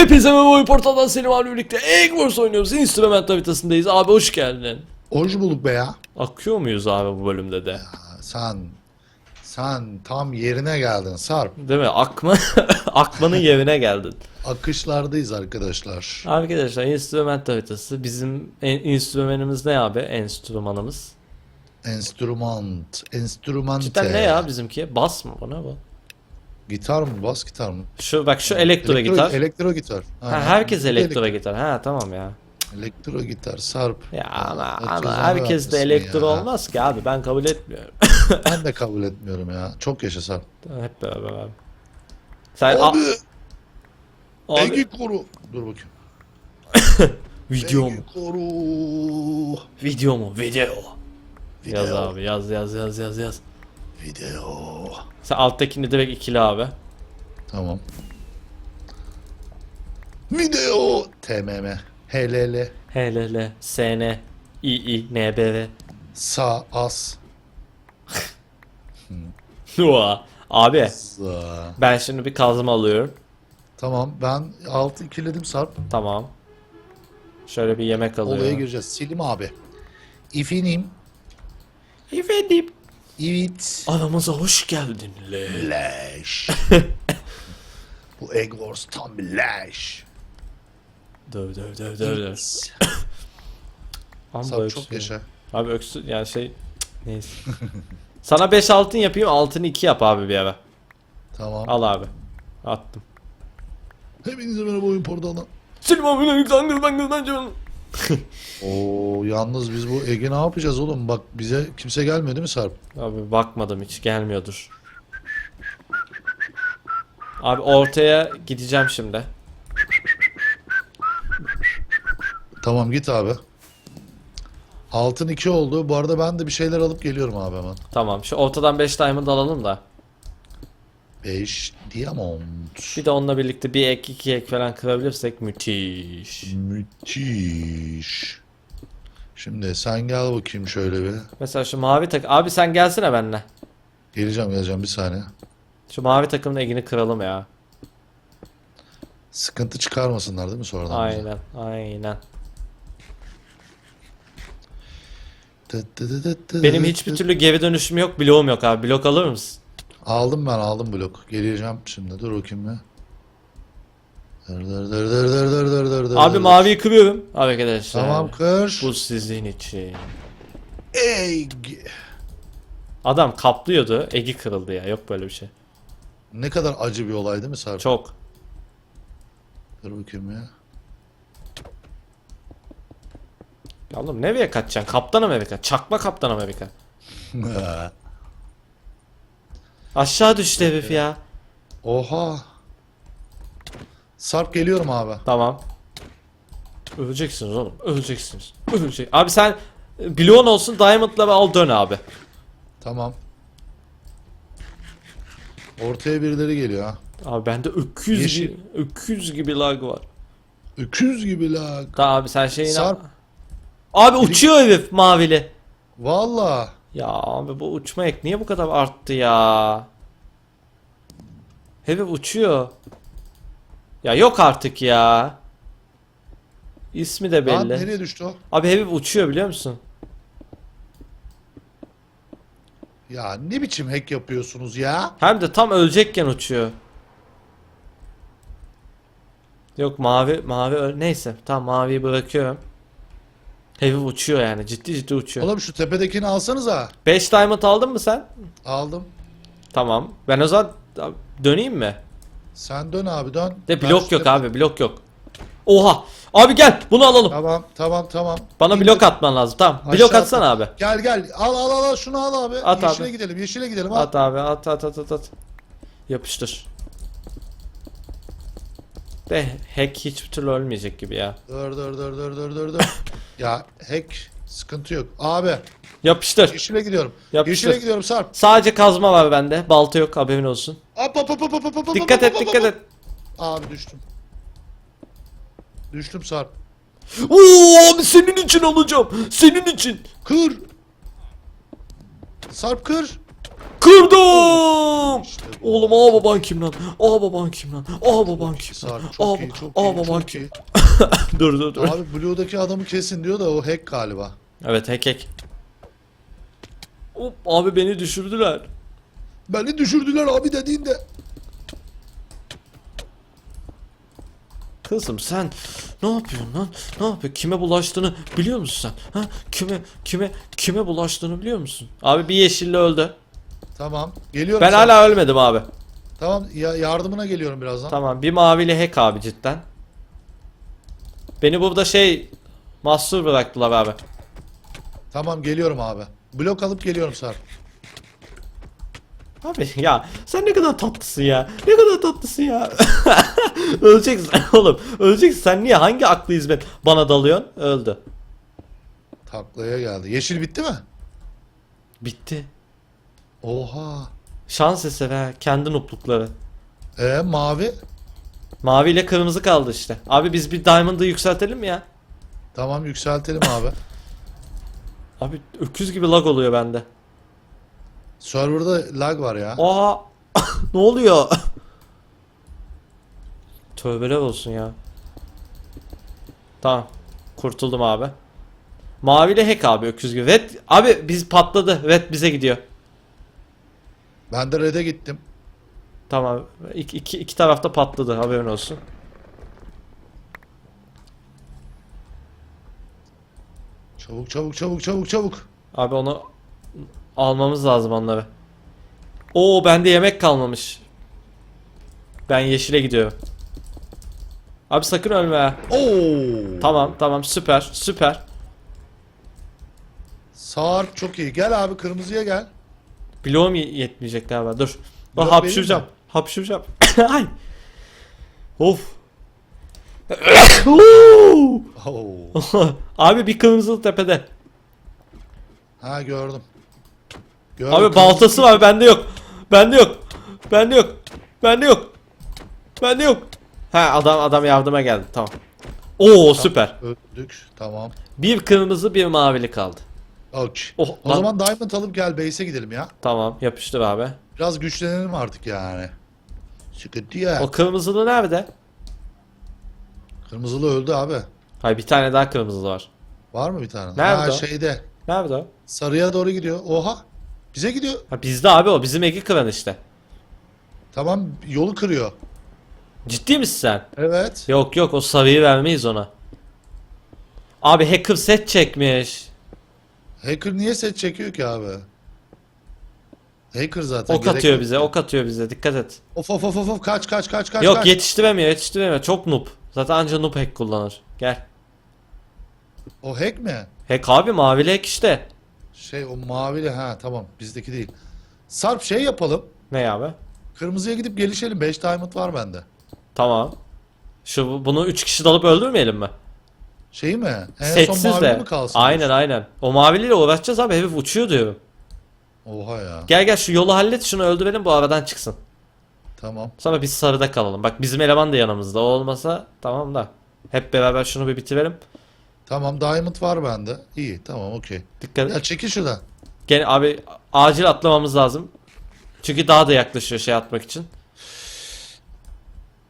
Hepinize merhaba oyun portaldan Selim abi birlikte Egg Wars oynuyoruz. Instrument haritasındayız. Abi hoş geldin. Hoş bulduk be ya. Akıyor muyuz abi bu bölümde de? Sen sen tam yerine geldin Sarp. Değil mi? Akma, akmanın yerine geldin. Akışlardayız arkadaşlar. Arkadaşlar instrument haritası. Bizim en, instrümanımız ne abi? Enstrümanımız. Enstrümant, enstrümante. Cidden ne ya bizimki? Bas mı bu ne bu? Gitar mı, bas gitar mı? Şu bak şu elektro, Elektro- gitar. Elektro gitar. ha, Ha, herkes elektro elek- gitar. Ha tamam ya. Elektro gitar Sarp. Ya ama, ama herkes de elektro ya. olmaz ki abi. Ben kabul etmiyorum. Ben de kabul etmiyorum ya. Çok yaşa Sarp. Hep beraber abi. Sen Abi, abi, Egi koru. Dur bakayım. video mu? Egi koru. Video mu? Video. Yaz Video. abi yaz yaz yaz yaz yaz. Video. Sen alttakini direkt ikili abi. Tamam. Video. TMM. HLL. HLL, SN, II, NBV. Sağ as. Ua. Abi Za. ben şimdi bir kazma alıyorum. Tamam ben altı ikiledim Sarp. Tamam. Şöyle bir yemek Olaya alıyorum. gireceğiz. Selim abi. İfinim. Efendim. Evet. Aramıza hoş geldin. Le. Leş. Bu Egg Wars tam bir leş. Döv döv döv döv döv. Öksürüyor. çok yaşa. Abi öksür yani şey neyse. Sana 5 altın yapayım altını 2 yap abi bir ara. Tamam. Al abi. Attım. Hepinize merhaba oyun portalından. Selim abiyle yüklendir ben ben canım. Oo yalnız biz bu Ege ne yapacağız oğlum? Bak bize kimse gelmiyor değil mi Sarp? Abi bakmadım hiç gelmiyordur. Abi ortaya gideceğim şimdi. Tamam git abi. Altın iki oldu. Bu arada ben de bir şeyler alıp geliyorum abi hemen. Tamam şu ortadan 5 diamond alalım da. 5 diamond. Bir de onunla birlikte bir ek iki ek falan kırabilirsek müthiş. Müthiş. Şimdi sen gel bakayım şöyle bir. Mesela şu mavi tak abi sen gelsene benimle. Geleceğim geleceğim bir saniye. Şu mavi takımın egini kıralım ya. Sıkıntı çıkarmasınlar değil mi sonradan? bize? Aynen aynen. Tıt tıt Benim hiçbir türlü geri dönüşüm yok bloğum yok abi. Blok alır mısın? Aldım ben aldım blok. Geleceğim şimdi. Dur bakayım bir. Dır dır dır dır dır dır dır dır dır Abi maviyi kırıyorum. Arkadaşlar. Tamam kır. Bu sizin için. Egg. Adam kaplıyordu. Egi kırıldı ya. Yok böyle bir şey. Ne kadar acı bir olay değil mi Sarp? Çok. Dur bakayım ya. Ya oğlum nereye kaçacaksın? Kaptan Amerika. Çakma Kaptan Amerika. Aşağı düştü herif ya. Oha. Sarp geliyorum abi. Tamam. Öleceksiniz oğlum. Öleceksiniz. Ölecek. Abi sen bloğun olsun Diamond'la al dön abi. Tamam. Ortaya birileri geliyor ha. Abi bende öküz Yeşil. gibi, öküz gibi lag var. Öküz gibi lag. Tamam abi sen şeyini al. Sarp. Abi uçuyor herif mavili. Valla. Ya abi bu uçma ek niye bu kadar arttı ya? Herif uçuyor. Ya yok artık ya. İsmi de belli. nereye düştü o? Abi herif uçuyor biliyor musun? Ya ne biçim hack yapıyorsunuz ya? Hem de tam ölecekken uçuyor. Yok mavi mavi neyse tamam maviyi bırakıyorum. Herif uçuyor yani ciddi ciddi uçuyor. Oğlum şu tepedekini alsanıza. 5 diamond aldın mı sen? Aldım. Tamam. Ben o zaman döneyim mi? Sen dön abi dön. De blok yok tepe- abi blok yok. Oha. Abi gel bunu alalım. Tamam tamam tamam. Bana İndir. blok atman lazım. Tamam. Aşağı blok at. atsana abi. Gel gel al al al al şunu al abi. At yeşile abi. gidelim yeşile gidelim al. At abi at at at at at. Yapıştır. De hack hiçbir türlü ölmeyecek gibi ya. Dur dur dur dur dur dur dur. ya hack sıkıntı yok. Abi Yapıştır. yeşile gidiyorum. Yapıştır. Yeşile gidiyorum Sarp. Sadece kazma var bende. Balta yok haberin olsun. Hop hop hop hop hop hop hop Dikkat hop, et hop, dikkat hop. et. Abi düştüm. Düştüm Sarp. Oo abi senin için alacağım. Senin için. Kır. Sarp kır. Kırdım. İşte. Oğlum aa baban kim lan? Aa baban kim lan? Aa baban kim lan? Sarp Aa, çok iyi, çok aa iyi, baban çok kim? iyi. Dur dur dur. Abi Blue'daki adamı kesin diyor da o hack galiba. Evet hack hack. Hop abi beni düşürdüler. Beni düşürdüler abi dediğinde. Kızım sen ne yapıyorsun lan? Ne yapıyor? Kime bulaştığını biliyor musun sen? Ha? Kime kime kime bulaştığını biliyor musun? Abi bir yeşille öldü. Tamam. Geliyorum. Ben Sarp. hala ölmedim abi. Tamam ya yardımına geliyorum birazdan. Tamam bir maviyle hack abi cidden. Beni burada şey mahsur bıraktılar abi. Tamam geliyorum abi. Blok alıp geliyorum Sarp. Abi ya sen ne kadar tatlısın ya. Ne kadar tatlısın ya. öleceksin oğlum. Öleceksin. Sen niye hangi aklı hizmet bana dalıyorsun? Öldü. Taklaya geldi. Yeşil bitti mi? Bitti. Oha. Şans eseri ha. Kendi nuplukları. E mavi. Mavi ile kırmızı kaldı işte. Abi biz bir diamond'ı yükseltelim mi ya? Tamam yükseltelim abi. Abi öküz gibi lag oluyor bende. Server'da lag var ya. Aa ne oluyor? Tövbeler olsun ya. Tamam. Kurtuldum abi. Maviyle hack abi öküz gibi. Red abi biz patladı. Red bize gidiyor. Ben de red'e gittim. Tamam. İki, iki, iki tarafta patladı haberin olsun. Çabuk çabuk çabuk çabuk çabuk. Abi onu almamız lazım onları. Oo bende yemek kalmamış. Ben yeşile gidiyorum. Abi sakın ölme. Oo. Tamam tamam süper süper. Sarp çok iyi. Gel abi kırmızıya gel. Bloğum ye- yetmeyecek galiba dur. Bak hapşuracağım. benim Hapşuracağım. Ay. Of. Oo. Abi bir kırmızılı tepede. Ha gördüm. gördüm. Abi baltası var bende yok. Bende yok. Bende yok. Bende yok. Bende yok. Ha adam adam yardıma geldi tamam. Oo süper. Öldük. Tamam. Bir kırmızı bir mavili kaldı. Ok. Oh, o lan- zaman diamond alıp gel base'e gidelim ya. Tamam yapıştır abi. Biraz güçlenelim artık yani. Sıkıntı ya. O kırmızılı nerede? Kırmızılı öldü abi. Hayır bir tane daha kırmızılı var. Var mı bir tane? Nerede ha o? şeyde. Nerede o? Sarıya doğru gidiyor. Oha. Bize gidiyor. Ha bizde abi o bizim eki kıran işte. Tamam yolu kırıyor. Ciddi misin sen? Evet. Yok yok o sarıyı vermeyiz ona. Abi hacker set çekmiş. Hacker niye set çekiyor ki abi? Hacker zaten. Ok gerek atıyor yok bize, ki. ok atıyor bize. Dikkat et. Of of of of of kaç kaç kaç kaç Yok kaç. yetiştiremiyor, yetiştiremiyor. Çok noob. Zaten anca noob hack kullanır. Gel. O hack mi? Hack abi mavili hack işte. Şey o mavili ha tamam bizdeki değil. Sarp şey yapalım. Ne abi? Kırmızıya gidip gelişelim. 5 diamond var bende. Tamam. Şu bunu 3 kişi dalıp öldürmeyelim mi? Şey mi? En son Setsiz mavi de. mi kalsın? Aynen aynen. O maviliyle uğraşacağız abi. Herif uçuyor diyorum. Oha ya. Gel gel şu yolu hallet şunu öldürelim bu aradan çıksın. Tamam. Sonra biz sarıda kalalım. Bak bizim eleman da yanımızda. O olmasa tamam da. Hep beraber şunu bir bitirelim. Tamam diamond var bende. İyi tamam okey. Dikkat Ya et. çekil şuradan. Gene abi acil atlamamız lazım. Çünkü daha da yaklaşıyor şey atmak için.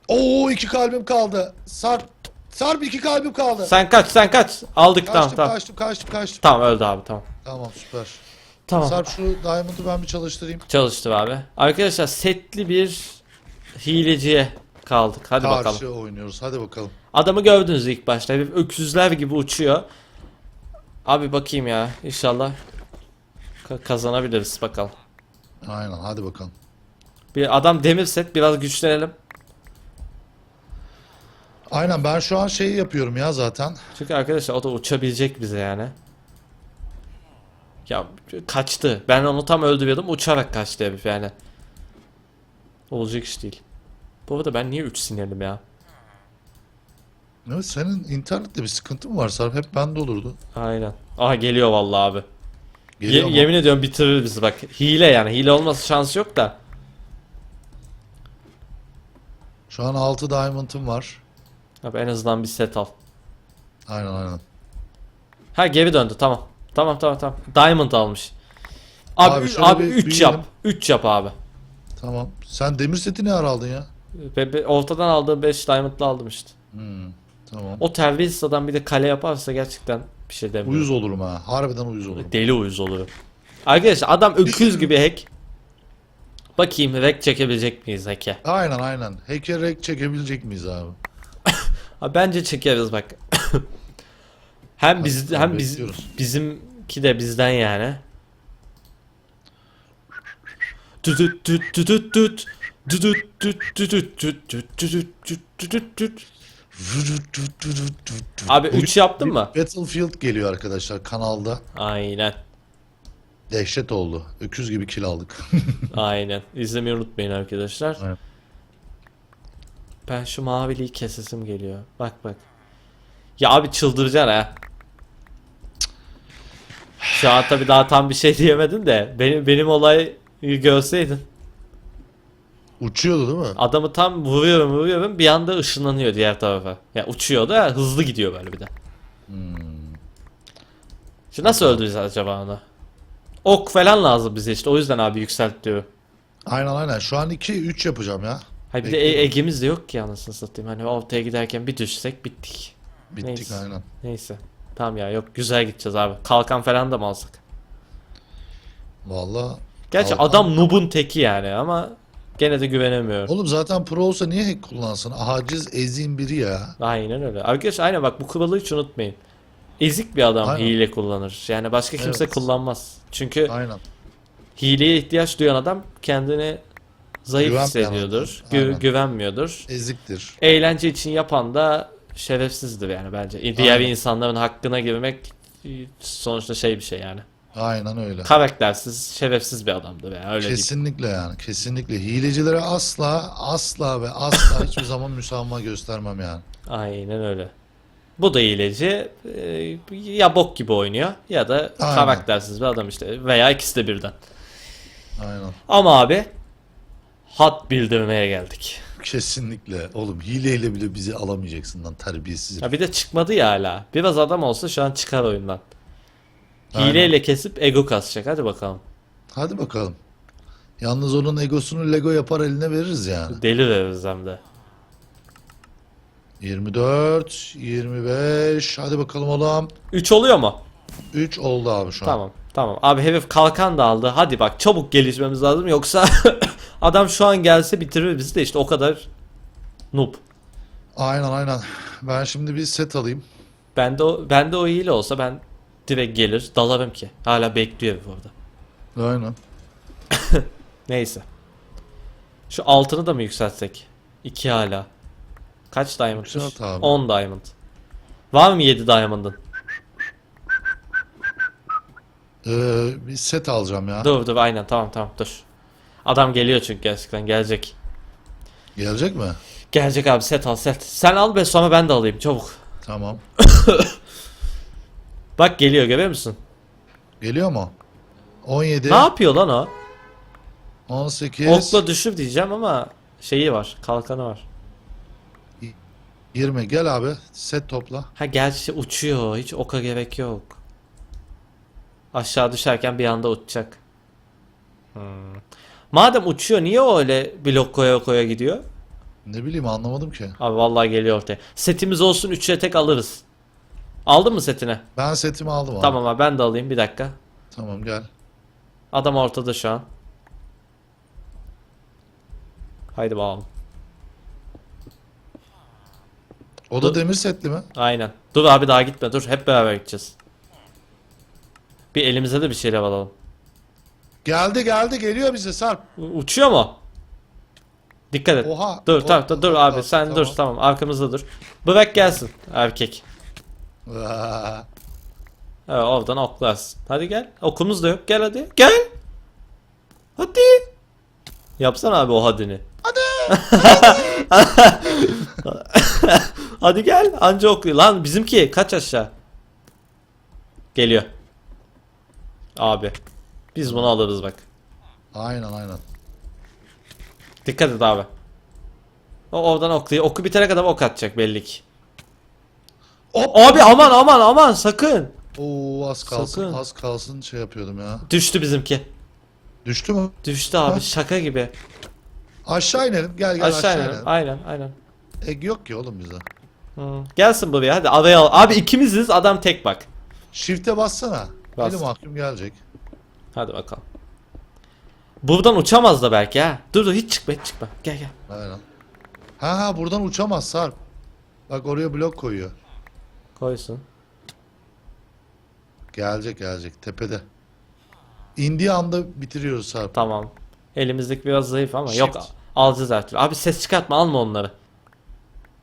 Oo iki kalbim kaldı. Sarp. Sarp iki kalbim kaldı. Sen kaç sen kaç. Aldık kaçtım, tamam tamam. kaçtım kaçtım kaçtım. Tamam öldü abi tamam. Tamam süper. Tamam. Sarp şu diamond'ı ben bir çalıştırayım. Çalıştı abi. Arkadaşlar setli bir hileciye kaldık. Hadi Karşı bakalım. oynuyoruz. Hadi bakalım. Adamı gördünüz ilk başta. Bir öküzler gibi uçuyor. Abi bakayım ya. İnşallah ka- kazanabiliriz bakalım. Aynen hadi bakalım. Bir adam demir set biraz güçlenelim. Aynen ben şu an şeyi yapıyorum ya zaten. Çünkü arkadaşlar o da uçabilecek bize yani. Ya kaçtı. Ben onu tam öldürüyordum. Uçarak kaçtı herif yani. Olacak iş değil. Bu arada ben niye 3 sinirlim ya? Evet senin internette bir sıkıntı mı var Sarp? Hep bende olurdu. Aynen. Aha geliyor vallahi abi. Ye- Geliyor mu? yemin ediyorum bitirir bizi bak. Hile yani. Hile olması şansı yok da. Şu an 6 diamond'ım var. Abi en azından bir set al. Aynen aynen. Ha geri döndü tamam. Tamam tamam tamam. Diamond almış. Abi Abi şöyle abi bir 3 büyüyelim. yap. 3 yap abi. Tamam. Sen demir seti ne ara aldın ya? Be, be- ortadan aldığım 5 diamond'la aldım işte. Hmm, tamam. O terbiyesiz adam bir de kale yaparsa gerçekten bir şey demiyorum. Uyuz olurum ha. Harbiden uyuz olurum. Deli uyuz oluyor. Arkadaşlar adam öküz gibi hack. Bakayım hack çekebilecek miyiz hack'e? Aynen aynen. Hackerek çekebilecek miyiz abi? Abi bence çekeriz bak. hem biz hem biz bekliyoruz. bizimki de bizden yani. Tüt tüt tüt tüt tüt tüt. Tüt tüt tüt tüt tüt tüt tüt tüt tüt tüt tüt. Abi 3 yaptın mı? Battlefield geliyor arkadaşlar kanalda. Aynen. Dehşet oldu. Öküz gibi kill aldık. Aynen. İzlemeyi unutmayın arkadaşlar. Aynen. Ben şu maviliği kesesim geliyor. Bak bak. Ya abi çıldıracaksın ha. Şu an tabii daha tam bir şey diyemedim de benim benim olayı görseydin. Uçuyordu değil mi? Adamı tam vuruyorum vuruyorum bir anda ışınlanıyor diğer tarafa. Ya uçuyor da hızlı gidiyor böyle bir de. Şimdi nasıl öldüreceğiz acaba onu? Ok falan lazım bize işte o yüzden abi yükselt diyorum. Aynen aynen. Şu an 2-3 yapacağım ya. Hayır bir de e- egimiz de yok ki anasını satayım. Hani ortaya giderken bir düşsek bittik. Bittik Neyse. aynen. Neyse. Tamam ya yok güzel gideceğiz abi. Kalkan falan da mı alsak? Valla. Gerçi Kalkan- adam noob'un teki yani ama gene de güvenemiyorum. Oğlum zaten pro olsa niye hack kullansın? Aciz ezin biri ya. Aynen öyle. Arkadaşlar aynen bak bu kuralı hiç unutmayın. Ezik bir adam Aynen. hile kullanır. Yani başka kimse Evet. kullanmaz. Çünkü Aynen. hileye ihtiyaç duyan adam kendini zayıf hissediyordur. Gü- Aynen. güvenmiyordur. Eziktir. Eğlence için yapan da şerefsizdir yani bence. Diğer Aynen. insanların hakkına girmek sonuçta şey bir şey yani. Aynen öyle. Karaktersiz, şerefsiz bir adamdır yani öyle diyeyim. Kesinlikle yani. Kesinlikle. Hilecilere asla asla ve asla hiçbir zaman müsamaha göstermem yani. Aynen öyle. Bu da hileci e, ya bok gibi oynuyor ya da Aynen. karaktersiz bir adam işte veya ikisi de birden. Aynen. Ama abi hat bildirmeye geldik. Kesinlikle. Oğlum hileyle bile bizi alamayacaksın lan terbiyesiz. Ya bir de çıkmadı ya hala. Biraz adam olsa şu an çıkar oyundan. Aynen. Hileyle kesip ego kasacak. Hadi bakalım. Hadi bakalım. Yalnız onun egosunu Lego yapar eline veririz yani. Deli veririz hem de. 24, 25. Hadi bakalım oğlum. 3 oluyor mu? 3 oldu abi şu an. Tamam. Tamam. Abi herif kalkan da aldı. Hadi bak çabuk gelişmemiz lazım. Yoksa adam şu an gelse bitirir bizi de işte o kadar noob. Aynen aynen. Ben şimdi bir set alayım. Bende o, bende o hile olsa ben direkt gelir dalarım ki. Hala bekliyor herif orada. Aynen. Neyse. Şu altını da mı yükseltsek? 2 hala. Kaç diamond? Yükselt abi. 10 diamond. Var mı 7 diamond'ın? Ee, bir set alacağım ya. Dur dur aynen tamam tamam dur. Adam geliyor çünkü gerçekten gelecek. Gelecek mi? Gelecek abi set al set. Sen al be sonra ben de alayım çabuk. Tamam. Bak geliyor görüyor musun? Geliyor mu? 17, Ne yapıyor lan o? 18, Okla düşür diyeceğim ama şeyi var kalkanı var. 20. Gel abi. Set topla. Ha gerçi uçuyor hiç oka gerek yok. Aşağı düşerken bir anda uçacak. Hmm. Madem uçuyor niye o öyle blok koya koya gidiyor? Ne bileyim anlamadım ki. Abi vallahi geliyor ortaya. Setimiz olsun 3'e tek alırız. Aldın mı setini? Ben setimi aldım abi. Tamam abi ben de alayım bir dakika. Tamam gel. Adam ortada şu an. Haydi bakalım. O Dur. da demir setli mi? Aynen. Dur abi daha gitme dur hep beraber gideceğiz. Bir elimize de bir şeyler alalım. Geldi geldi geliyor bize Sarp. U- Uçuyor mu? Dikkat et. Oha. Dur tamam dur, dur abi sen dur tamam arkamızda dur. Bırak gelsin erkek. Vaa. Evet oradan oklarsın. Hadi gel. Okumuz da yok. Gel hadi. Gel. Hadi. Yapsana abi o hadini. Hadi. hadi gel. Anca okluyor. Lan bizimki kaç aşağı. Geliyor. Abi. Biz bunu alırız bak. Aynen aynen. Dikkat et abi. O oradan okluyor. Oku bitene kadar ok atacak belli ki. Hop. Abi aman aman aman sakın. Oo az kalsın Sakın. az kalsın şey yapıyordum ya. Düştü bizimki. Düştü mü? Düştü abi Ha. şaka gibi. Aşağı inelim. Gel gel aşağı, Aşağı inelim. inelim. Aynen aynen. Ek yok ki oğlum bize. Hı. Gelsin buraya hadi araya al. Abi ikimiziz adam tek bak. Shift'e bassana. Bas. Eli mahkum gelecek. Hadi bakalım. Buradan uçamaz da belki ha. Dur dur hiç çıkma hiç çıkma. Gel gel. Aynen. Ha ha buradan uçamaz Sarp. Bak oraya blok koyuyor. Koysun. Gelecek gelecek tepede. İndiği anda bitiriyoruz Sarp. Tamam. Elimizdeki biraz zayıf ama Shift. yok alacağız türlü. Abi ses çıkartma alma onları.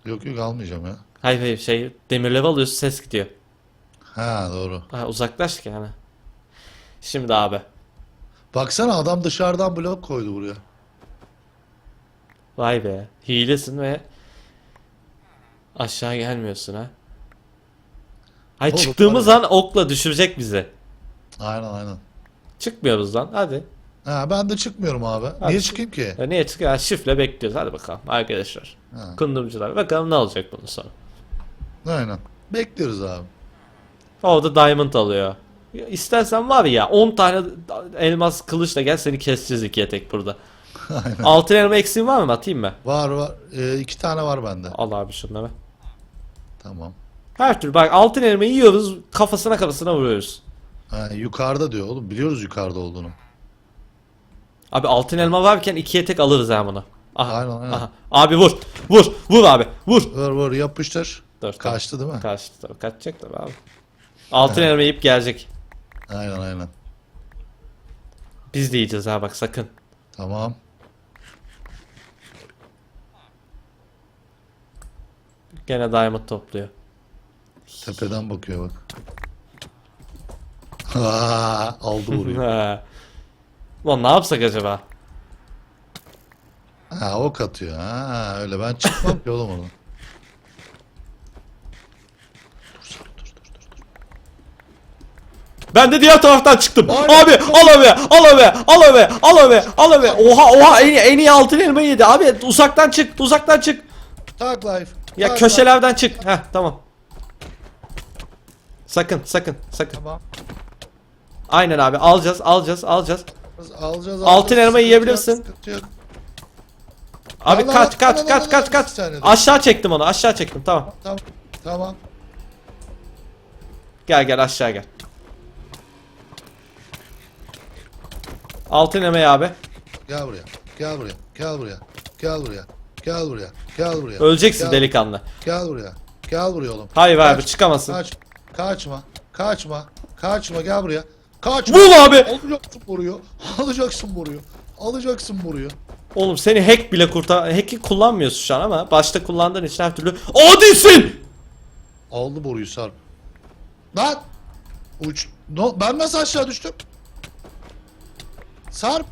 Yok yok almayacağım ya. Hayır hayır şey demirleri alıyorsun ses gidiyor. Ha doğru. Ha, uzaklaş ki yani. Şimdi abi. Baksana adam dışarıdan blok koydu buraya. Vay be. Hilesin ve aşağı gelmiyorsun ha. Hay Oğlum, çıktığımız an okla düşürecek bizi. Aynen aynen. Çıkmıyoruz lan hadi. Ha ben de çıkmıyorum abi. Hadi. Niye çıkayım ki? Ya niye çıkıyor? Şifle bekliyoruz. Hadi bakalım arkadaşlar. Ha. Kundumcular. Bakalım ne olacak bunun sonra. Aynen. Bekliyoruz abi. Orada diamond alıyor. İstersen var ya 10 tane elmas kılıçla gel seni keseceğiz ikiye tek burada. Aynen. Altın elma eksiğin var mı? Atayım mı? Var var. Ee, iki tane var bende. Al abi şunları. Tamam. Her türlü bak altın elmayı yiyoruz kafasına kafasına vuruyoruz. Ha, yukarıda diyor oğlum. Biliyoruz yukarıda olduğunu. Abi altın elma varken ikiye tek alırız ha bunu. Aha, Aynen, aynen. aha. Abi vur. Vur. Vur abi. Vur. Vur vur yapıştır. Dur, Kaçtı değil mi? Kaçtı tabii. Kaçacak tabii abi. Altın elma yiyip gelecek. Aynen aynen. Biz de yiyeceğiz ha bak sakın. Tamam. Gene diamond topluyor. Tepeden bakıyor bak. Aa, aldı vuruyor. Ha. Lan ne yapsak acaba? ha ok atıyor. Ha öyle ben çıkmam ki oğlum oradan. Dur Sarp, dur dur dur. dur. Ben de diğer taraftan çıktım. Aynen. Abi al abi al abi al abi al abi al abi. Oha oha en, iyi- en iyi altın elma yedi. Abi uzaktan çık uzaktan çık. Tag life. Ya tag köşelerden çık. Heh tamam. Sakın sakın sakın. Tamam. Aynen abi alacağız alacağız alacağız. Biz Alacağız, Altın alacağız. elma yiyebilirsin. Abi lan, kaç kaç kaç kaç kaç. Aşağı çektim onu aşağı çektim tamam. Tamam. Tamam. Gel gel aşağı gel. Altın elmayı abi. Gel buraya. Gel buraya. Gel buraya. Gel buraya. Gel buraya. Gel buraya. Öleceksin Gel- delikanlı. Gel buraya. Gel buraya oğlum. Hayır abi Kaç, çıkamazsın. Kaç. Kaçma. Kaçma. Kaçma gel buraya. Kaçma. Vur abi. Alacaksın boruyu. Alacaksın boruyu. Alacaksın boruyu. Oğlum seni hack bile kurtar... Hack'i kullanmıyorsun şu an ama başta kullandığın için her türlü... Adisin! Aldı boruyu Sarp. Lan. Uç. No, ben nasıl aşağı düştüm? Sarp.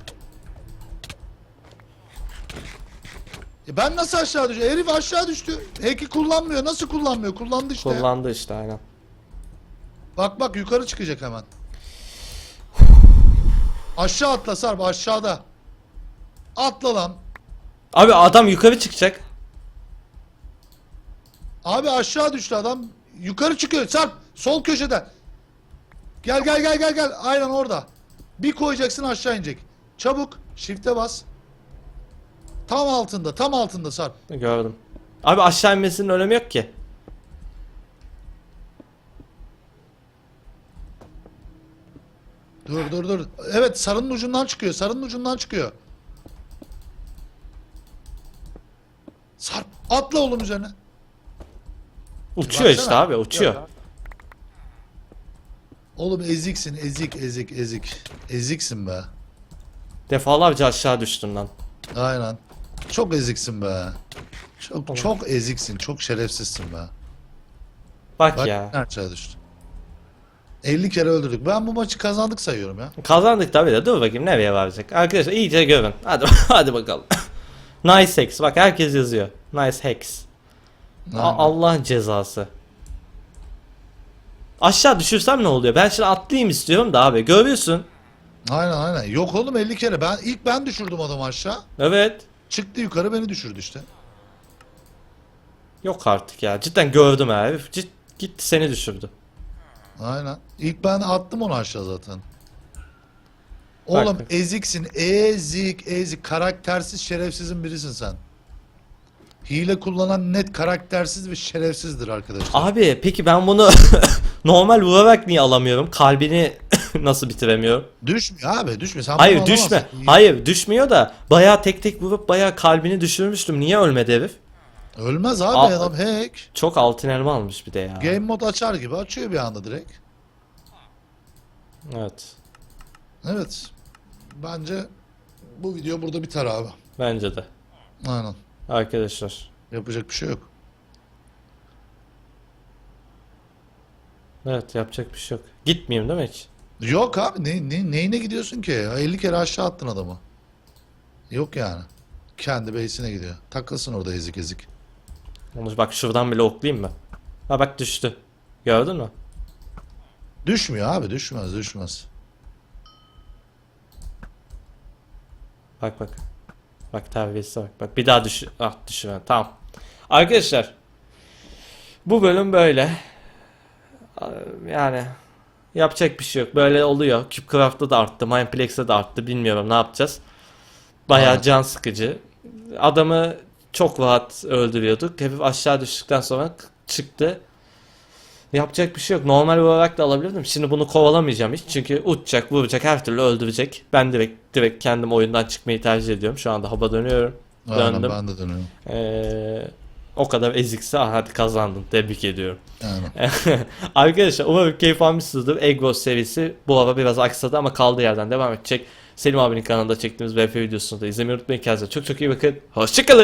E ben nasıl aşağı düştüm? Herif aşağı düştü. Hack'i kullanmıyor. Nasıl kullanmıyor? Kullandı işte. Kullandı işte aynen. Bak bak yukarı çıkacak hemen. Aşağı atla Sarp aşağıda. Atla lan. Abi adam yukarı çıkacak. Abi aşağı düştü adam. Yukarı çıkıyor. Sarp sol köşede. Gel gel gel gel gel. Aynen orada. Bir koyacaksın aşağı inecek. Çabuk. Shift'e bas. Tam altında. Tam altında Sarp. Gördüm. Abi aşağı inmesinin önemi yok ki. Dur dur dur. Evet sarının ucundan çıkıyor. Sarının ucundan çıkıyor. Sarp atla oğlum üzerine. Uçuyor işte Baksana. abi uçuyor. Oğlum eziksin ezik ezik ezik. Eziksin be. Defalarca aşağı düştün lan. Aynen. Çok eziksin be. Çok çok eziksin. Çok şerefsizsin be. Bak, Bak ya. ne aşağı düştün. 50 kere öldürdük. Ben bu maçı kazandık sayıyorum ya. Kazandık tabii de dur bakayım nereye varacak. Arkadaşlar iyice görün. Hadi hadi bakalım. nice hex. Bak herkes yazıyor. Nice hex. A- Aynen. Allah'ın cezası. Aşağı düşürsem ne oluyor? Ben şimdi atlayayım istiyorum da abi. Görüyorsun. Aynen aynen. Yok oğlum 50 kere. Ben ilk ben düşürdüm adamı aşağı. Evet. Çıktı yukarı beni düşürdü işte. Yok artık ya. Cidden gördüm. Herif Cid- gitti seni düşürdü. Aynen. İlk ben attım onu aşağı zaten. Oğlum Bak. eziksin. Ezik, ezik. Karaktersiz, şerefsizin birisin sen. Hile kullanan net karaktersiz ve şerefsizdir arkadaşlar. Abi peki ben bunu normal vurarak niye alamıyorum? Kalbini nasıl bitiremiyorum? Düşmüyor abi, düşmüyor. Sen Hayır bunu düşme. alamazsın. Hayır düşmüyor da bayağı tek tek vurup bayağı kalbini düşürmüştüm. Niye ölmedi herif? Ölmez abi Aa. adam hack. Çok altın elma almış bir de ya. Game mod açar gibi açıyor bir anda direkt. Evet. Evet. Bence bu video burada biter abi. Bence de. Aynen. Arkadaşlar. Yapacak bir şey yok. Evet yapacak bir şey yok. Gitmeyeyim değil mi hiç? Yok abi ne, ne, neyine gidiyorsun ki? Ya 50 kere aşağı attın adamı. Yok yani. Kendi base'ine gidiyor. Takılsın orada ezik ezik. Onu bak şuradan bile oklayayım mı? Ha bak düştü. Gördün mü? Düşmüyor abi düşmez düşmez. Bak bak. Bak terbiyesize bak. Bak bir daha düş ah düşüren. Tamam. Arkadaşlar. Bu bölüm böyle. Yani yapacak bir şey yok. Böyle oluyor. CubeCraft'ta da arttı. Mineplex'te de arttı. Bilmiyorum ne yapacağız. Bayağı Aynen. can sıkıcı. Adamı çok rahat öldürüyorduk. Hafif aşağı düştükten sonra çıktı. Yapacak bir şey yok. Normal olarak da alabilirdim. Şimdi bunu kovalamayacağım hiç. Çünkü uçacak, vuracak, her türlü öldürecek. Ben direkt direkt kendim oyundan çıkmayı tercih ediyorum. Şu anda hava dönüyorum. Aynen Döndüm. ben de dönüyorum. Ee, o kadar ezikse ah, hadi kazandın. Tebrik ediyorum. Aynen. Arkadaşlar umarım keyif almışsınızdır. Egos serisi bu hava biraz aksadı ama kaldığı yerden devam edecek. Selim abinin kanalında çektiğimiz VF videosunu da izlemeyi unutmayın. Kendinize çok çok iyi bakın. Hoşçakalın.